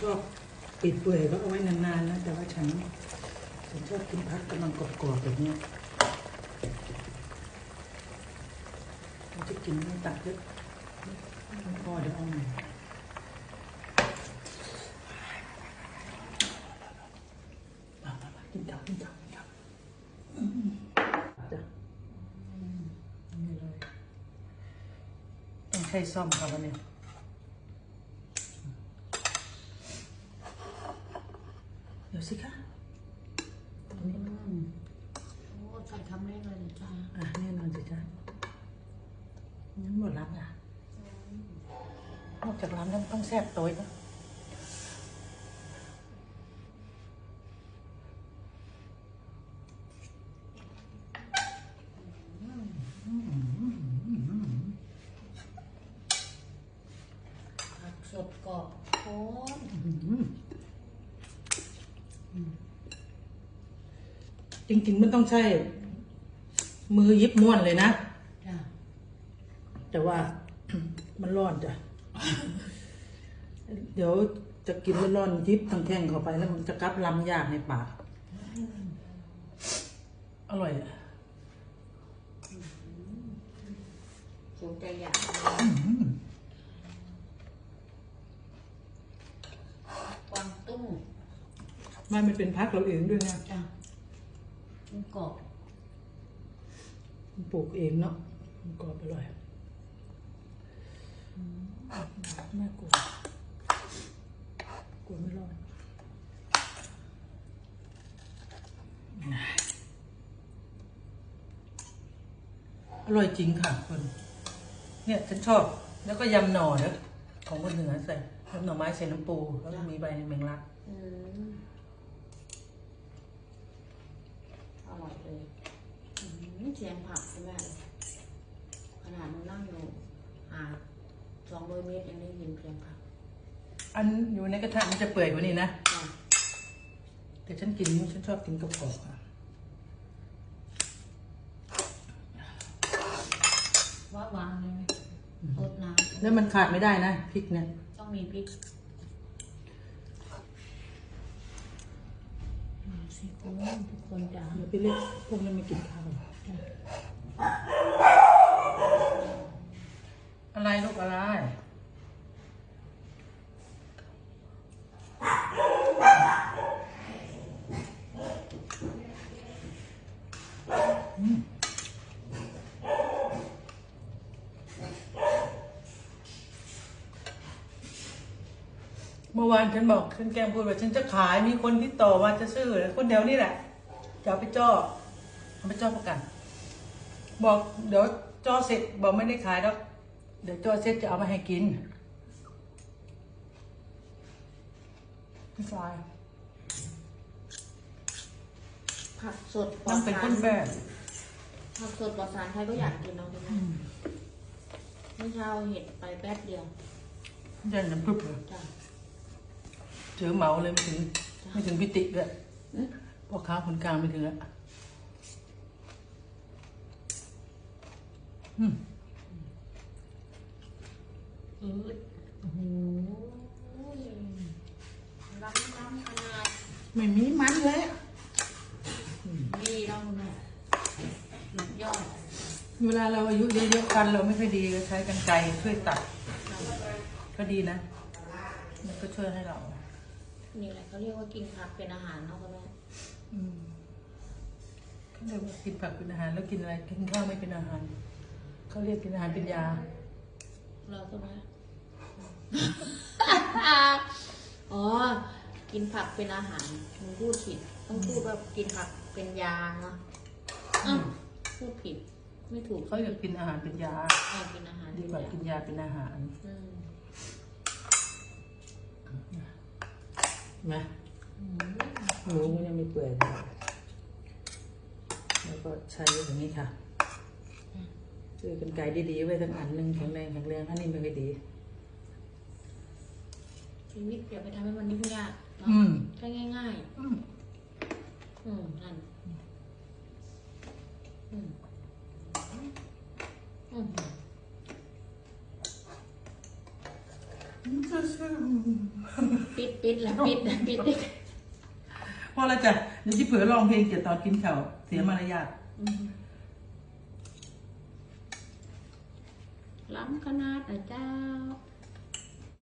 ชอบปิดเปื่อยก็เอาไว้นานๆนะ แต่ว่าฉันฉันชอบกินพักกำลังกรอบๆแบบเนี้ยเราจะกินไม่ตัดเยอะพอเดี๋ยวเอาหน่อยมามามากินข้าวกินข้าวกินข้าวอืมจ้ะต้องใช้ซ่อมครับวันนี้ เดี๋ยวสิคะอืมโอ้ใส่คำแรกเลยนะจ้าอะแน่นอนสิจ้ะงั้นหมดรับอะนอกจากร้านแล้วต้องแซ่บโตัวนะผักสดกรอบโอ้ย จริง ๆ มันต้องใช้ มือยิบม้วนเลยนะ จ้าแต่ว่า มันร้อนจ้ะ เดี๋ยวจะกินร้อนๆยิบทั้งแท่งเข้าไปแล้วมันจะกลับลำยากในปาก อร่อยอะสนใจอยากกวางตุ้งมันไม่เป็นพักเราเองด้วยนะ จ้ามัน กรอบมันปลูกเองเนาะมันกรอบอร่อยน่ากลัวกลัวไม่รอดอร่อยจริงค่ะคน เนี่ยฉันชอบ แล้วก็ยำหน่อเนอะของคนเหนือใส่ยำหน่อไม้ใส่น้ำปู แล้วก็มีใบแมงลัก อืม อร่อยเลยอืมเสียงผักใช่ไหมขนาดมันนั่งอยู่ห่างสองร้อยเมตรยังได้ยินเสียงผักอันอยู่ในกระทะมันจะเปื่อยกว่านี้นะ จ้าแต่ฉันกินฉันชอบกินกระเพาะค่ะว่าวางเลยรดน้ำแล้วมันขาดไม่ได้นะพริกเนี่ยต้องมีพริก สิคุณทุกคนจ้าเดี๋ยวไปเรียกพวกนั้นมากินข้าวอะไรลูกอะไร เมื่อวานฉันบอกฉันแกล้งพูดว่าฉันจะขายมีคนที่ต่อมาจะซื้อคนเดียวนี่แหละจะเอาไปจ่อเอาไปจ่อประกัน บอกเดี๋ยวจ่อเสร็จบอกไม่ได้ขายแล้วเดี๋ยวจ่อเสร็จจะเอามาให้กินพี่ชายผักสดปลอนั่ดงเป็นสาครนแม่ผักสดปลอดสารใครก็อยากกินเนาะคุณแม่เมื่อเช้าเห็ดไปแป๊บเดียว ยันน้ำพึบเลยจ้ะ เจอเหมาเลยไม่ถึง ไม่ถึงพิติเลยพ่อค้าคนกลางไม่ถึงแล้วอืมอืดโอ้โหล้ำล้ำขนาดไม่มีมันเลยนี่เราคุณแม่สุดยอด เวลาเราอายุเยอะๆกันเราไม่ค่อยดีก็ใช้กันไกรช่วยตัด ก็ดีนะ มันก็ช่วยให้เรา นี่แหละเขาเรียกว่ากินผักเป็นอาหารเนาะคุณแม่อืมเขาเรียกว่ากินผักเป็นอาหาร แล้วกินอะไรกินข้าวไม่เป็นอาหาร เขาเรียกกินอาหารเป็นยา เราคุณแม่อ๋อ กินผักเป็นอาหารมึงพูดผิด ต้องพูดว่ากินผักเป็นยาเนาะอ้าวพูดผิด ไม่ถูกเขาอยากกินอาหารเป็นยาเออกินอาหารดีกว่ากินยาเป็นอาหาร อืม นะหมูมันยังไม่เปื่อยเลยแล้วก็ใช้อย่างนี้ค่ะซื้อกันไก่ดีๆไว้ทั้งอันหนึ่งแข็งแรงแข็งแรงอันนี้ไม่ค่อยดีชีวิตอย่าไปทำให้มันยุ่งยากเนาะอืมแค่ง่ายอืมๆอืมนั่นอืมอืม ปิดปิดแล้วปิดปิดดิพอแล้วจ้ะเดี๋ยวที่เผื่อร้องเพลงเกี่ยวตอนกินข้าวเสียมารยาทล้ำขนาดนะเจ้า